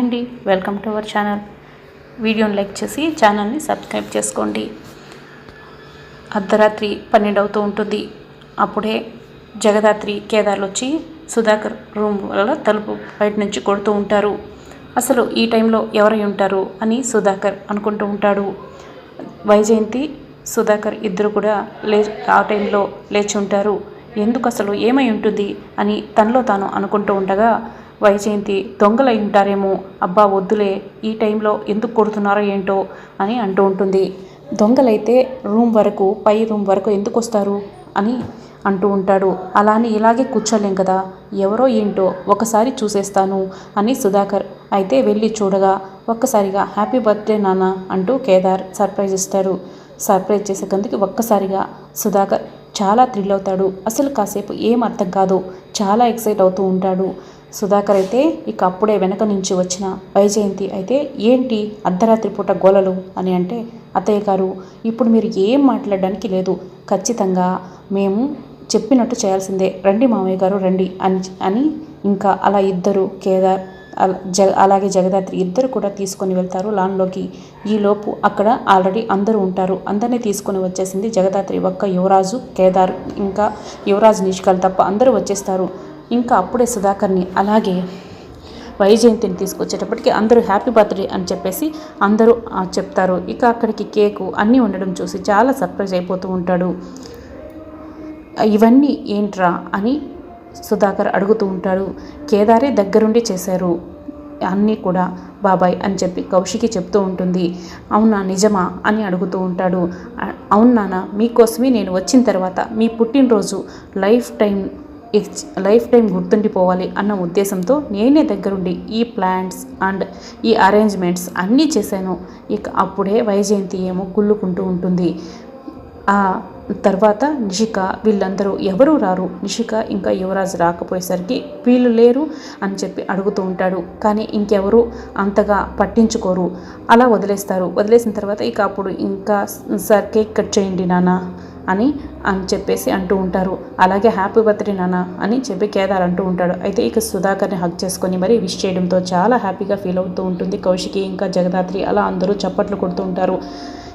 అండి. Welcome to our channel వీడియోని like చేసి ఛానల్ని సబ్స్క్రైబ్ చేసుకోండి. అర్ధరాత్రి పన్నెండు అవుతూ ఉంటుంది. అప్పుడే జగదాత్రి కేదార్లు వచ్చి సుధాకర్ రూమ్ వల్ల తలుపు బయట నుంచి కొడుతూ ఉంటారు. అసలు ఈ టైంలో ఎవరై ఉంటారు అని సుధాకర్ అనుకుంటూ ఉంటాడు. వైజయంతి సుధాకర్ ఇద్దరు కూడా లే ఆ టైంలో లేచి ఉంటారు. ఎందుకు అసలు ఏమై ఉంటుంది అని తనలో తాను అనుకుంటూ ఉండగా వైజయంతి దొంగలై ఉంటారేమో? అబ్బా వద్దులే ఈ టైంలో ఎందుకు కొడుతున్నారో ఏంటో అని అంటూ ఉంటుంది. దొంగలైతే రూమ్ వరకు పై రూమ్ వరకు ఎందుకు వస్తారు అని అంటూ ఉంటాడు. అలా అని ఇలాగే కూర్చోలేం కదా ఎవరో ఏంటో ఒకసారి చూసేస్తాను అని సుధాకర్ అయితే వెళ్ళి చూడగా ఒక్కసారిగా హ్యాపీ బర్త్డే నాన్న అంటూ కేదార్ సర్ప్రైజ్ ఇస్తాడు సర్ప్రైజ్ చేసే కందుకు ఒక్కసారిగా సుధాకర్ చాలా థ్రిల్ అవుతాడు. అసలు కాసేపు ఏం అర్థం కాదు చాలా ఎక్సైట్ అవుతూ ఉంటాడు. సుధాకర్ అయితే ఇక అప్పుడే వెనక నుంచి వచ్చిన వైజయంతి అయితే ఏంటి అర్ధరాత్రి పూట గోలలు అని అంటే అత్తయ్య గారు ఇప్పుడు మీరు ఏం మాట్లాడడానికి లేదు. ఖచ్చితంగా మేము చెప్పినట్టు చేయాల్సిందే. రండి మామయ్య గారు రండి అని అని ఇంకా అలా ఇద్దరు కేదార్ జ అలాగే జగదాత్రి ఇద్దరు కూడా తీసుకొని వెళ్తారు లాన్లోకి. ఈలోపు అక్కడ ఆల్రెడీ అందరూ ఉంటారు. అందరినీ తీసుకొని వచ్చేసింది జగదాత్రి ఒక్క యువరాజు కేదార్. ఇంకా యువరాజు నిష్కల్ తప్ప అందరూ వచ్చేస్తారు. ఇంకా అప్పుడే సుధాకర్ని అలాగే వైజయంతిని తీసుకొచ్చేటప్పటికి అందరూ హ్యాపీ బర్త్డే అని చెప్పేసి అందరూ చెప్తారు. ఇక అక్కడికి కేకు అన్నీ ఉండడం చూసి చాలా సర్ప్రైజ్ అయిపోతూ ఉంటాడు. ఇవన్నీ ఏంట్రా అని సుధాకర్ అడుగుతూ ఉంటాడు. కేదారే దగ్గరుండి చేశారు అన్నీ కూడా బాబాయ్ అని చెప్పి కౌశికి చెప్తూ ఉంటుంది. అవునా నిజమా అని అడుగుతూ ఉంటాడు. అవును నాన్న మీకోసమే నేను వచ్చిన తర్వాత మీ పుట్టినరోజు లైఫ్ టైం లైఫ్ టైం గుర్తుండిపోవాలి అన్న ఉద్దేశంతో నేనే దగ్గరుండి ఈ ప్లాంట్స్ అండ్ ఈ అరేంజ్మెంట్స్ అన్నీ చేశాను. ఇక అప్పుడే వైజయంతి ఏమో కుళ్ళుకుంటూ ఉంటుంది. ఆ తర్వాత నిషిక వీళ్ళందరూ ఎవరు రారు. నిషిక ఇంకా యువరాజు రాకపోయేసరికి వీళ్ళు లేరు అని చెప్పి అడుగుతూ ఉంటాడు. కానీ ఇంకెవరు అంతగా పట్టించుకోరు. అలా వదిలేస్తారు. వదిలేసిన తర్వాత ఇక అప్పుడు ఇంకా సార్ కేక్ కట్ చేయండి నాన్న. అని అని చెప్పేసి అంటూ ఉంటారు. అలాగే హ్యాపీ బర్త్డే నాన్న అని చెప్పి కేదార్ అంటూ ఉంటాడు. అయితే ఇక సుధాకర్ని హక్ చేసుకొని మరి విష్ చేయడంతో చాలా హ్యాపీగా ఫీల్ అవుతూ ఉంటుంది. కౌశికి ఇంకా జగదాత్రి అలా అందరూ చప్పట్లు కొడుతూ ఉంటారు.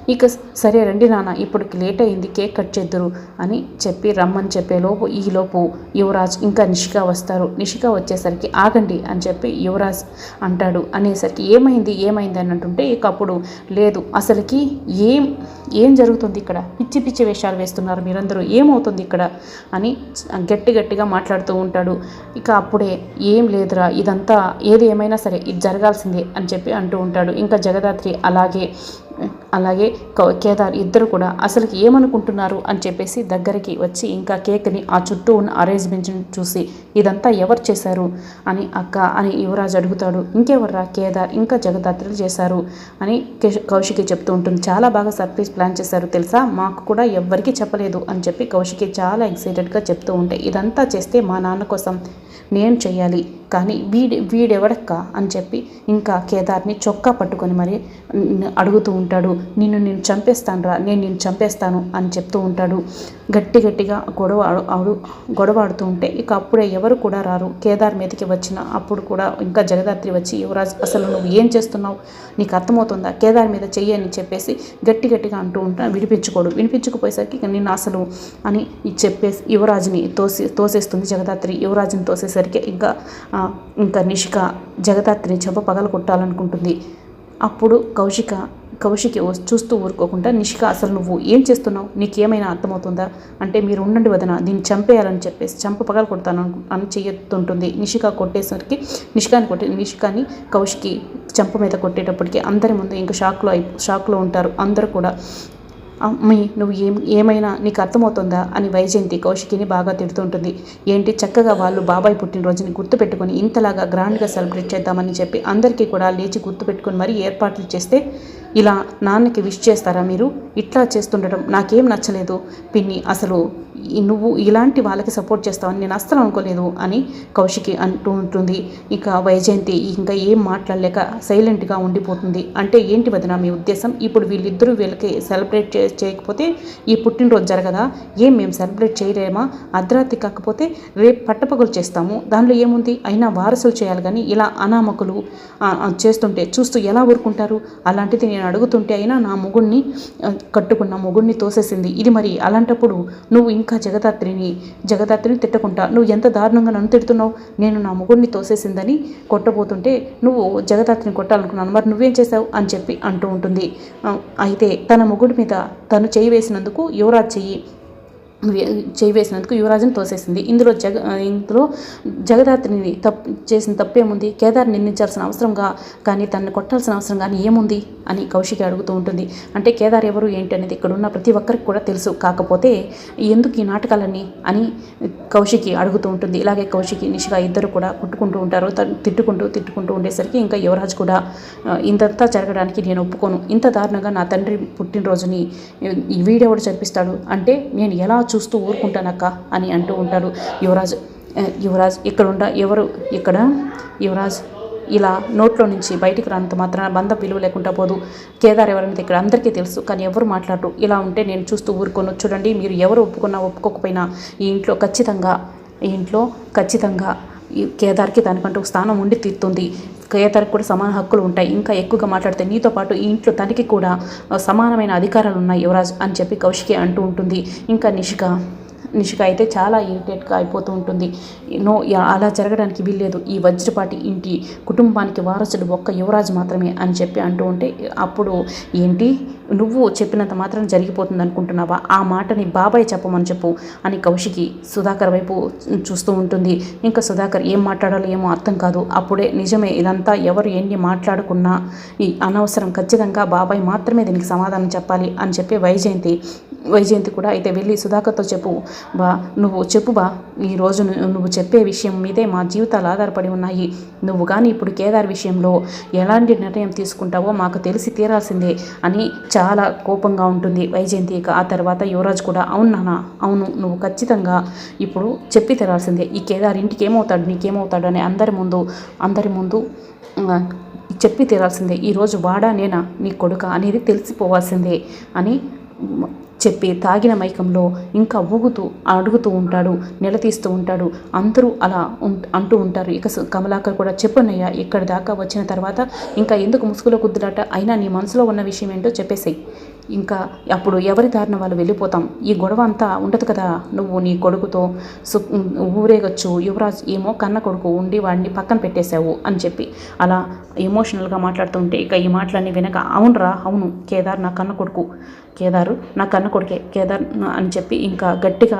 ఇక సరే రండి నాన్న ఇప్పటికి లేట్ అయింది కేక్ కట్ చేద్దురు అని చెప్పి రమ్మని చెప్పేలోపు ఈలోపు యువరాజ్ ఇంకా నిషిక వస్తారు. నిషిక వచ్చేసరికి ఆగండి అని చెప్పి యువరాజ్ అంటాడు. అనేసరికి ఏమైంది ఏమైంది అని అంటుంటే ఇక అప్పుడు లేదు అసలుకి ఏం ఏం జరుగుతుంది ఇక్కడ? పిచ్చి పిచ్చి వేషాలు వేస్తున్నారు మీరందరూ ఏమవుతుంది ఇక్కడ? అని గట్టి గట్టిగా మాట్లాడుతూ ఉంటాడు. ఇక అప్పుడే ఏం లేదురా ఇదంతా ఏది ఏమైనా సరే ఇది జరగాల్సిందే అని చెప్పి అంటూ ఉంటాడు. ఇంకా జగదాత్రి అలాగే అలాగే కౌ- కేదార్ ఇద్దరు కూడా అసలుకి ఏమనుకుంటున్నారు అని చెప్పేసి దగ్గరికి వచ్చి ఇంకా కేక్ని ఆ చుట్టూ ఉన్న అరేంజ్మెంట్ని చూసి ఇదంతా ఎవరు చేశారు? అని అక్క అని యువరాజ్ అడుగుతాడు. ఇంకెవర్రా కేదార్? ఇంకా జగదాత్రులు చేశారు? అని కౌశికి చెప్తూ ఉంటుంది. చాలా బాగా సర్ప్రైజ్ ప్లాన్ చేశారు తెలుసా? మాకు కూడా ఎవ్వరికీ చెప్పలేదు అని చెప్పి కౌశికి చాలా ఎక్సైటెడ్గా చెప్తూ ఉంటే ఇదంతా చేస్తే మా నాన్న కోసం నేను చేయాలి కానీ వీడి వీడెవడక్క? అని చెప్పి ఇంకా కేదార్ని చొక్కా పట్టుకొని మరి అడుగుతూ ఉంటాడు. నిన్ను నేను చంపేస్తానురా నేను నిన్ను చంపేస్తాను అని చెప్తూ ఉంటాడు. గట్టి గట్టిగా గొడవ ఆడు- ఆడు గొడవ ఆడుతూ ఉంటే ఇక అప్పుడే ఎవరు కూడా రారు. కేదార్ మీదకి వచ్చిన అప్పుడు కూడా ఇంకా జగదాత్రి వచ్చి యువరాజ్ అసలు నువ్వు ఏం చేస్తున్నావు? నీకు అర్థమవుతుందా? కేదార్ మీద చెయ్యి అని చెప్పేసి గట్టి గట్టిగా అంటూ ఉంటా వినిపించుకోడు. వినిపించకపోయేసరికి ఇక నిన్ను అసలు అని చెప్పేసి యువరాజుని తోసి తోసేస్తుంది జగదాత్రి. యువరాజుని తోసేసరికి ఇంకా ఇంకా నిషిక జగదాత్రిని చెంప పగల కొట్టాలనుకుంటుంది అప్పుడు కౌశిక కౌశికి చూస్తూ ఊరుకోకుండా నిషిక అసలు నువ్వు ఏం చేస్తున్నావు? నీకేమైనా అర్థమవుతుందా? అంటే మీరు ఉండండి వదన దీన్ని చంపేయాలని చెప్పేసి చంప పగల కొడతాను అని చెయ్యొద్తుంటుంది నిషిక కొట్టేసరికి నిషికాని కొట్టే నిషికాని కౌశికి చంప మీద కొట్టేటప్పటికి అందరి ముందు ఇంకా షాక్లో అయి షాక్లో ఉంటారు. అందరూ కూడా అమ్మి నువ్వు ఏం ఏమైనా నీకు అర్థమవుతుందా? అని వైజయంతి కౌశికిని బాగా తిడుతుంటుంది. ఏంటి? చక్కగా వాళ్ళు బాబాయ్ పుట్టినరోజుని గుర్తుపెట్టుకొని ఇంతలాగా గ్రాండ్గా సెలబ్రేట్ చేద్దామని చెప్పి అందరికీ కూడా లేచి గుర్తుపెట్టుకుని మరీ ఏర్పాట్లు చేస్తే ఇలా నాన్నకి విష్ చేస్తారా మీరు? ఇట్లా చేస్తుండటం నాకేం నచ్చలేదు. పిన్ని అసలు నువ్వు ఇలాంటి వాళ్ళకి సపోర్ట్ చేస్తావని నేను అస్సలు అనుకోలేదు అని కౌశికి అంటూ ఉంటుంది. ఇక వైజయంతి ఇంకా ఏం మాట్లాడలేక సైలెంట్గా ఉండిపోతుంది. అంటే ఏంటి వదిన మీ ఉద్దేశం? ఇప్పుడు వీళ్ళిద్దరూ వీళ్ళకి సెలబ్రేట్ చే చేయకపోతే ఈ పుట్టినరోజు జరగదా? ఏం మేము సెలబ్రేట్ చేయలేమా? అర్ధరాత్రి కాకపోతే రేపు పట్టపగలు చేస్తాము. దానిలో ఏముంది? అయినా వారసులు చేయాలి కానీ ఇలా అనామకులు చేస్తుంటే చూస్తూ ఎలా ఊరుకుంటారు? అలాంటిది నేను అడుగుతుంటే అయినా నా మొగుడిని కట్టుకున్న మొగుడిని తోసేసింది. ఇది మరి అలాంటప్పుడు నువ్వు ఇంకా జగదాత్రిని జగదాత్రిని తిట్టకుండా నువ్వు ఎంత దారుణంగా నన్ను తిడుతున్నావు? నేను నా మొగుడిని తోసేసిందని కొట్టబోతుంటే నువ్వు జగదాత్రిని కొట్టాలనుకున్నాను. మరి నువ్వేం చేశావు? అని చెప్పి అంటూ ఉంటుంది. అయితే తన ముగుడి మీద తను చేయి వేసినందుకు యువరాజ్ చెయ్యి. చేయి వేసినందుకు యువరాజుని తోసేసింది. ఇందులో జగ ఇందులో జగదాత్రిని తప్పు చేసిన తప్పేముంది? కేదార్ నిందించాల్సిన అవసరంగా కానీ తనని కొట్టాల్సిన అవసరం కానీ ఏముంది? అని కౌశికి అడుగుతూ ఉంటుంది. అంటే కేదార్ ఎవరు ఏంటి అనేది ఇక్కడ ఉన్న ప్రతి ఒక్కరికి కూడా తెలుసు. కాకపోతే ఎందుకు ఈ నాటకాలన్నీ? అని కౌశికి అడుగుతూ ఉంటుంది. ఇలాగే కౌశికి నిషిగా ఇద్దరు కూడా కొట్టుకుంటూ ఉంటారు. తిట్టుకుంటూ తిట్టుకుంటూ ఉండేసరికి ఇంకా యువరాజ్ కూడా ఇంతంతా జరగడానికి నేను ఒప్పుకోను. ఇంత దారుణంగా నా తండ్రి పుట్టినరోజుని ఈ వీడెవడు చనిపిస్తాడు అంటే నేను ఎలా చూస్తూ ఊరుకుంటానక్క అని అంటూ ఉంటాడు. యువరాజ్ యువరాజ్ ఇక్కడ ఎవరు ఇక్కడ? యువరాజ్ ఇలా నోట్లో నుంచి బయటికి రానంత మాత్రాన బంధ విలువ లేకుండా పోదు. కేదార్ ఎవరనేది ఇక్కడ అందరికీ తెలుసు కానీ ఎవరు మాట్లాడరు. ఇలా ఉంటే నేను చూస్తూ ఊరుకోను. చూడండి మీరు ఎవరు ఒప్పుకున్నా ఒప్పుకోకపోయినా ఈ ఇంట్లో ఖచ్చితంగా ఈ ఇంట్లో ఖచ్చితంగా కేదార్కి దానికంటూ ఒక స్థానం ఉండి తీరుతుంది. కేదార్కి కూడా సమాన హక్కులు ఉంటాయి. ఇంకా ఎక్కువగా మాట్లాడితే నీతో పాటు ఈ ఇంట్లో తనకి కూడా సమానమైన అధికారాలు ఉన్నాయి యువరాజ్ అని చెప్పి కౌశికి అంటూ ఉంటుంది. ఇంకా నిషిక నిషిక అయితే చాలా ఇరిటేట్గా అయిపోతూ ఉంటుంది. నో యా- అలా జరగడానికి వీల్లేదు. ఈ వజ్రపాటి ఇంటి కుటుంబానికి వారసుడు ఒక్క యువరాజు మాత్రమే అని చెప్పి అంటూ ఉంటే అప్పుడు ఏంటి? నువ్వు చెప్పినంత మాత్రం జరిగిపోతుంది అనుకుంటున్నావా ఆ మాటని బాబాయ్ చెప్పమని చెప్పు అని కౌశికి సుధాకర్ వైపు చూస్తూ ఉంటుంది. ఇంకా సుధాకర్ ఏం మాట్లాడాలో ఏమో అర్థం కాదు. అప్పుడే నిజమే ఇదంతా ఎవరు ఎన్ని మాట్లాడుకున్నా ఈ అనవసరం. ఖచ్చితంగా బాబాయ్ మాత్రమే దీనికి సమాధానం చెప్పాలి అని చెప్పి వైజయంతి వైజయంతి కూడా అయితే వెళ్ళి సుధాకర్తో చెప్పు బా నువ్వు చెప్పు బా. ఈరోజు ను- నువ్వు చెప్పే విషయం మీదే మా జీవితాలు ఆధారపడి ఉన్నాయి. నువ్వు కానీ ఇప్పుడు కేదార్ విషయంలో ఎలాంటి నిర్ణయం తీసుకుంటావో మాకు తెలిసి తీరాల్సిందే అని చాలా కోపంగా ఉంటుంది వైజయంతి ఇక ఆ తర్వాత యువరాజ్ కూడా అవును నాన్న అవును నువ్వు ఖచ్చితంగా ఇప్పుడు చెప్పి తెరాల్సిందే. ఈ కేదార్ ఇంటికి ఏమవుతాడు నీకేమవుతాడు అని అందరి ముందు అందరి ముందు చెప్పి తీరాల్సిందే. ఈరోజు వాడా నేనా? నీ కొడుక? అనేది తెలిసిపోవాల్సిందే అని చెప్పి తాగిన మైకంలో ఇంకా ఊగుతూ అడుగుతూ ఉంటాడు నిలదీస్తూ ఉంటాడు. అందరూ అలా అంటూ ఉంటారు. ఇక సు- కమలాకర్ కూడా చెప్పున్నయ్యా ఇక్కడి దాకా వచ్చిన తర్వాత ఇంకా ఎందుకు ముసుగులో కుద్దులాట అయినా నీ మనసులో ఉన్న విషయం ఏంటో చెప్పేసేయి. ఇంకా అప్పుడు ఎవరి దారిన వాళ్ళు వెళ్ళిపోతాం? ఈ గొడవ అంతా ఉండదు కదా? నువ్వు నీ కొడుకుతో సు ఊరేగొచ్చు. యువరాజ్ ఏమో కన్న కొడుకు ఉండి వాడిని పక్కన పెట్టేశావు అని చెప్పి అలా ఎమోషనల్గా మాట్లాడుతుంటే ఇక ఈ మాటలన్నీ వినక అవునరా అవును కేదార్ నా కన్న కొడుకు. కేదారు నా కన్న కొడుకే కేదార్ అని చెప్పి ఇంకా గట్టిగా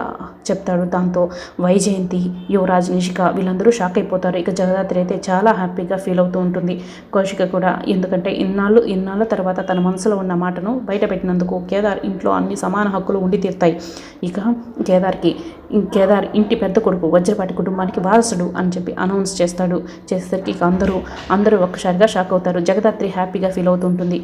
చెప్తాడు దాంతో. వైజయంతి యువరాజ్ నిషిక వీళ్ళందరూ షాక్ అయిపోతారు. ఇక జగదాత్రి అయితే చాలా హ్యాపీగా ఫీల్ అవుతూ ఉంటుంది. కౌశిక కూడా ఎందుకంటే ఇన్నాళ్ళు ఇన్నాళ్ళ తర్వాత తన మనసులో ఉన్న మాటను బయట పెట్టినందుకు కేదార్ ఇంట్లో అన్ని సమాన హక్కులు ఉండి తీరుతాయి. ఇక కేదార్కి కేదార్ ఇంటి పెద్ద కొడుకు వజ్రపాటి కుటుంబానికి వారసుడు అని చెప్పి అనౌన్స్ చేస్తాడు. చేసేసరికి ఇక అందరూ అందరూ ఒక్కసారిగా షాక్ అవుతారు. జగదాత్రి హ్యాపీగా ఫీల్ అవుతుంటుంది